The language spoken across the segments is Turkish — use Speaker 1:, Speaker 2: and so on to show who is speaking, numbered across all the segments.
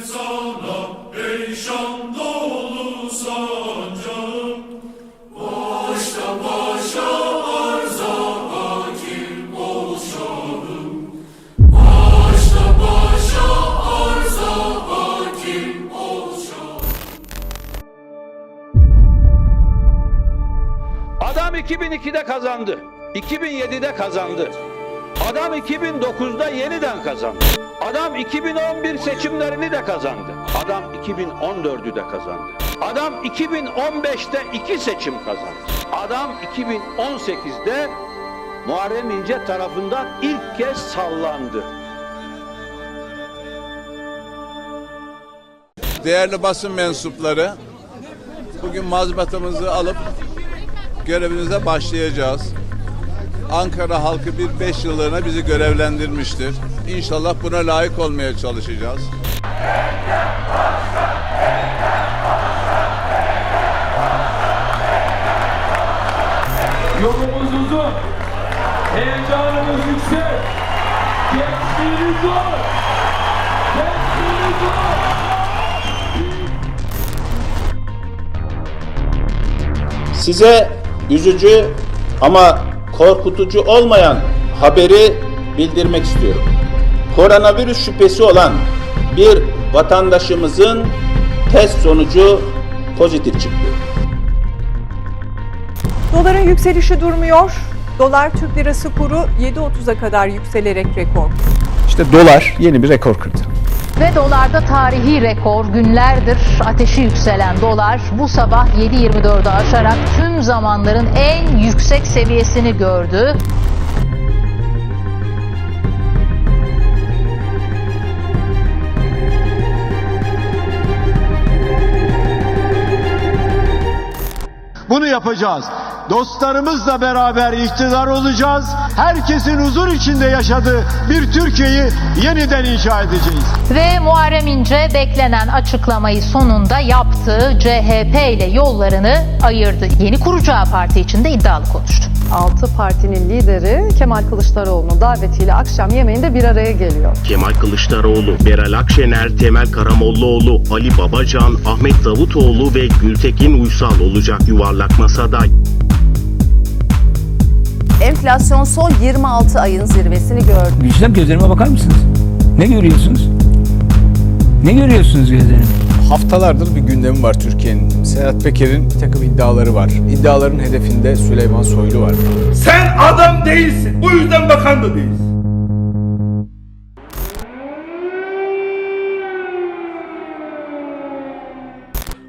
Speaker 1: sana ey dolu sancağım Baştan başa arza hakim ol Baştan başa arza hakim ol
Speaker 2: Adam 2002'de kazandı. 2007'de kazandı. Adam 2009'da yeniden kazandı. Adam 2011 seçimlerini de kazandı. Adam 2014'ü de kazandı. Adam 2015'te iki seçim kazandı. Adam 2018'de Muharrem İnce tarafından ilk kez sallandı.
Speaker 3: Değerli basın mensupları, bugün mazbatamızı alıp görevimize başlayacağız. Ankara halkı bir beş yıllığına bizi görevlendirmiştir. İnşallah buna layık olmaya çalışacağız.
Speaker 4: Yolumuz uzun. Heyecanımız yüksek. Gençliğimiz zor. Gençliğimiz zor.
Speaker 5: Size üzücü ama korkutucu olmayan haberi bildirmek istiyorum. Koronavirüs şüphesi olan bir vatandaşımızın test sonucu pozitif çıktı.
Speaker 6: Doların yükselişi durmuyor. Dolar Türk Lirası kuru 7.30'a kadar yükselerek rekor.
Speaker 7: İşte dolar yeni bir rekor kırdı.
Speaker 8: Ve dolarda tarihi rekor günlerdir ateşi yükselen dolar bu sabah 7.24'ü aşarak tüm zamanların en yüksek seviyesini gördü.
Speaker 9: Bunu yapacağız. Dostlarımızla beraber iktidar olacağız. Herkesin huzur içinde yaşadığı bir Türkiye'yi yeniden inşa edeceğiz.
Speaker 8: Ve Muharrem İnce beklenen açıklamayı sonunda yaptı. CHP ile yollarını ayırdı. Yeni kuracağı parti için de iddialı konuştu.
Speaker 10: Altı partinin lideri Kemal Kılıçdaroğlu'nun davetiyle akşam yemeğinde bir araya geliyor.
Speaker 11: Kemal Kılıçdaroğlu, Meral Akşener, Temel Karamollaoğlu, Ali Babacan, Ahmet Davutoğlu ve Gültekin Uysal olacak yuvarlak masada.
Speaker 10: Enflasyon son 26 ayın zirvesini gördü.
Speaker 4: Gülsem gözlerime bakar mısınız? Ne görüyorsunuz? Ne görüyorsunuz gözlerim?
Speaker 7: Haftalardır bir gündemi var Türkiye'nin. Sedat Peker'in bir takım iddiaları var. İddiaların hedefinde Süleyman Soylu var.
Speaker 4: Sen adam değilsin. Bu yüzden bakan da değilsin.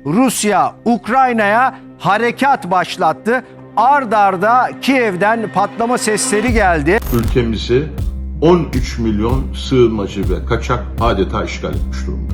Speaker 9: Rusya Ukrayna'ya harekat başlattı. Ard arda Kiev'den patlama sesleri geldi.
Speaker 1: Ülkemizi 13 milyon sığınmacı ve kaçak adeta işgal etmiş durumda.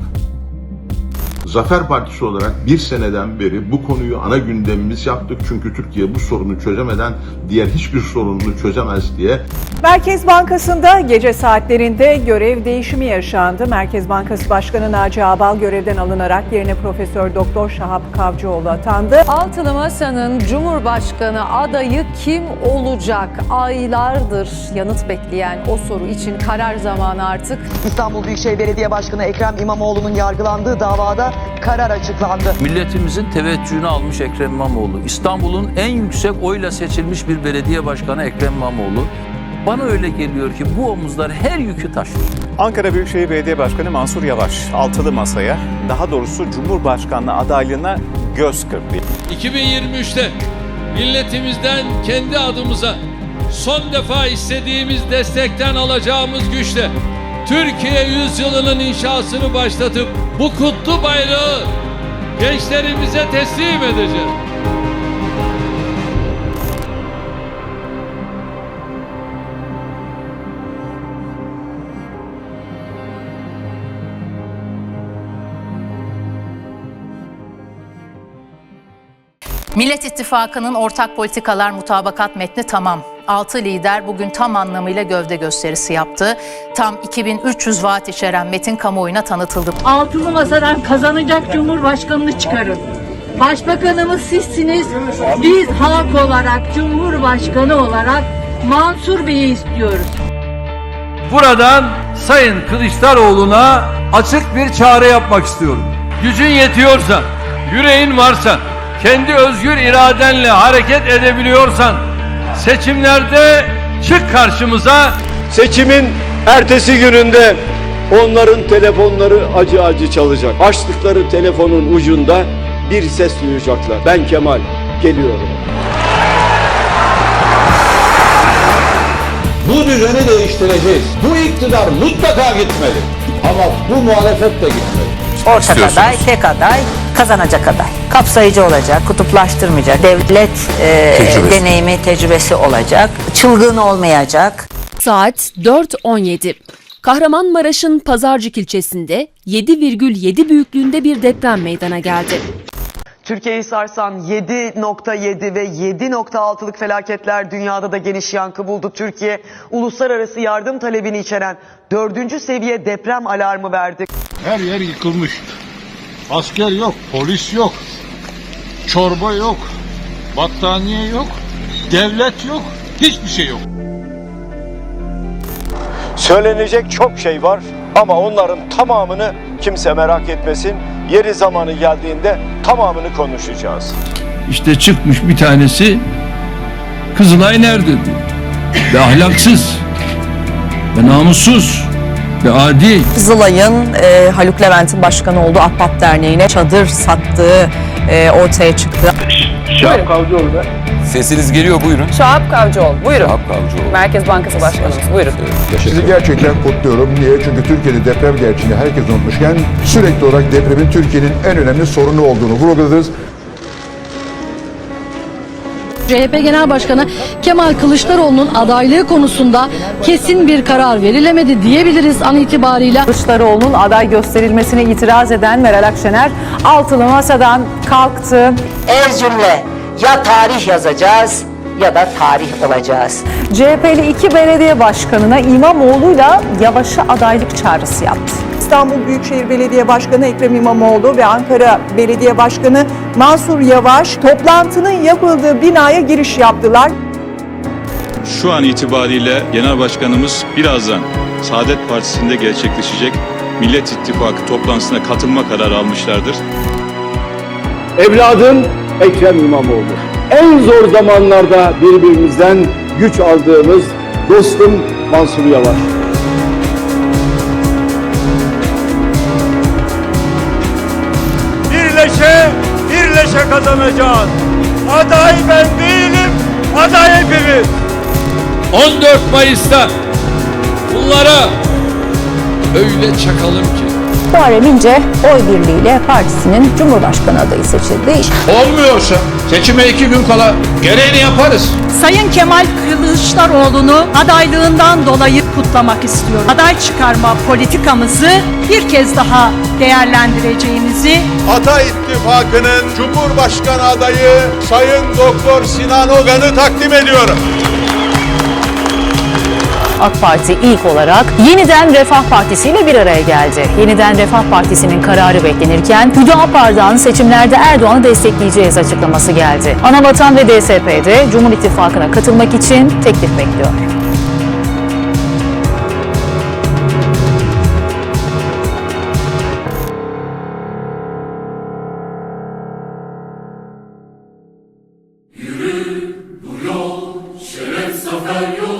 Speaker 1: Zafer Partisi olarak bir seneden beri bu konuyu ana gündemimiz yaptık. Çünkü Türkiye bu sorunu çözemeden diğer hiçbir sorununu çözemez diye
Speaker 6: Merkez Bankası'nda gece saatlerinde görev değişimi yaşandı. Merkez Bankası Başkanı Naci Ağbal görevden alınarak yerine Profesör Doktor Şahap Kavcıoğlu atandı.
Speaker 10: Altılı Masa'nın Cumhurbaşkanı adayı kim olacak? Aylardır yanıt bekleyen o soru için karar zamanı artık.
Speaker 9: İstanbul Büyükşehir Belediye Başkanı Ekrem İmamoğlu'nun yargılandığı davada karar açıklandı.
Speaker 4: Milletimizin teveccühünü almış Ekrem İmamoğlu. İstanbul'un en yüksek oyla seçilmiş bir belediye başkanı Ekrem İmamoğlu. Bana öyle geliyor ki bu omuzlar her yükü taşıyor.
Speaker 7: Ankara Büyükşehir Belediye Başkanı Mansur Yavaş altılı masaya daha doğrusu Cumhurbaşkanlığı adaylığına göz kırptı.
Speaker 4: 2023'te milletimizden kendi adımıza son defa istediğimiz destekten alacağımız güçle Türkiye yüzyılının inşasını başlatıp bu kutlu bayrağı gençlerimize teslim edeceğiz.
Speaker 8: Millet İttifakı'nın ortak politikalar mutabakat metni tamam. Altı lider bugün tam anlamıyla gövde gösterisi yaptı. Tam 2300 vaat içeren metin kamuoyuna tanıtıldı.
Speaker 10: Altılı Masa'dan kazanacak Cumhurbaşkanını çıkarın. Başbakanımız sizsiniz. Biz halk olarak, Cumhurbaşkanı olarak Mansur Bey'i istiyoruz.
Speaker 4: Buradan Sayın Kılıçdaroğlu'na açık bir çağrı yapmak istiyorum. Gücün yetiyorsa, yüreğin varsa, kendi özgür iradenle hareket edebiliyorsan, seçimlerde çık karşımıza.
Speaker 12: Seçimin ertesi gününde onların telefonları acı acı çalacak. Açtıkları telefonun ucunda bir ses duyacaklar. Ben Kemal geliyorum.
Speaker 13: Bu düzeni değiştireceğiz. Bu iktidar mutlaka gitmeli. Ama bu muhalefet de gitmeli.
Speaker 14: Ortak aday, tek aday, kazanacak aday. Kapsayıcı olacak, kutuplaştırmayacak, devlet e, deneyimi, tecrübesi olacak, çılgın olmayacak.
Speaker 10: Saat 4.17. Kahramanmaraş'ın Pazarcık ilçesinde 7,7 büyüklüğünde bir deprem meydana geldi.
Speaker 9: Türkiye'yi sarsan 7.7 ve 7.6'lık felaketler dünyada da geniş yankı buldu. Türkiye uluslararası yardım talebini içeren 4. seviye deprem alarmı verdi.
Speaker 4: Her yer yıkılmış. Asker yok, polis yok, çorba yok, battaniye yok, devlet yok, hiçbir şey yok.
Speaker 12: Söylenecek çok şey var ama onların tamamını kimse merak etmesin. Yeri zamanı geldiğinde tamamını konuşacağız.
Speaker 4: İşte çıkmış bir tanesi Kızılay nerede. Ve ahlaksız ve namussuz ve adi.
Speaker 14: Kızılay'ın e, Haluk Levent'in başkanı olduğu Ahbap Derneği'ne çadır sattığı e, ortaya çıktı.
Speaker 12: Şahap Kavcıoğlu da
Speaker 4: Sesiniz geliyor buyurun.
Speaker 14: Şahap Kavcıoğlu, buyurun.
Speaker 4: Kavcıoğlu.
Speaker 14: Merkez Bankası Başkanımız, buyurun.
Speaker 12: Sizi gerçekten kutluyorum. Niye? Çünkü Türkiye'de deprem gerçeğini herkes unutmuşken sürekli olarak depremin Türkiye'nin en önemli sorunu olduğunu vurguladınız.
Speaker 10: CHP Genel Başkanı Kemal Kılıçdaroğlu'nun adaylığı konusunda kesin bir karar verilemedi diyebiliriz an itibariyle.
Speaker 15: Kılıçdaroğlu'nun aday gösterilmesine itiraz eden Meral Akşener altılı masadan kalktı.
Speaker 14: Erzurum'la ya tarih yazacağız ya da tarih olacağız.
Speaker 15: CHP'li iki belediye başkanına İmamoğlu'yla Yavaş'a adaylık çağrısı yaptı. İstanbul Büyükşehir Belediye Başkanı Ekrem İmamoğlu ve Ankara Belediye Başkanı Mansur Yavaş toplantının yapıldığı binaya giriş yaptılar.
Speaker 4: Şu an itibariyle Genel Başkanımız birazdan Saadet Partisi'nde gerçekleşecek Millet İttifakı toplantısına katılma kararı almışlardır.
Speaker 12: Evladım Ekrem İmamoğlu. En zor zamanlarda birbirimizden güç aldığımız dostum Mansur Yavaş.
Speaker 4: Birleşe kazanacağız. Aday ben değilim, aday hepimiz. 14 Mayıs'ta bunlara öyle çakalım ki.
Speaker 14: Muharrem İnce oy birliğiyle partisinin Cumhurbaşkanı adayı seçildi.
Speaker 13: Olmuyorsa seçime iki gün kala gereğini yaparız.
Speaker 10: Sayın Kemal Kılıçdaroğlu'nu adaylığından dolayı kutlamak istiyorum. Aday çıkarma politikamızı bir kez daha değerlendireceğimizi
Speaker 16: Ata İttifakı'nın Cumhurbaşkanı adayı Sayın Doktor Sinan Ogan'ı takdim ediyorum.
Speaker 14: AK Parti ilk olarak Yeniden Refah Partisi ile bir araya geldi. Yeniden Refah Partisi'nin kararı beklenirken Hüdapar'dan seçimlerde Erdoğan'ı destekleyeceğiz açıklaması geldi. Anavatan ve DSP'de Cumhur İttifakı'na katılmak için teklif bekliyor.
Speaker 4: Karşında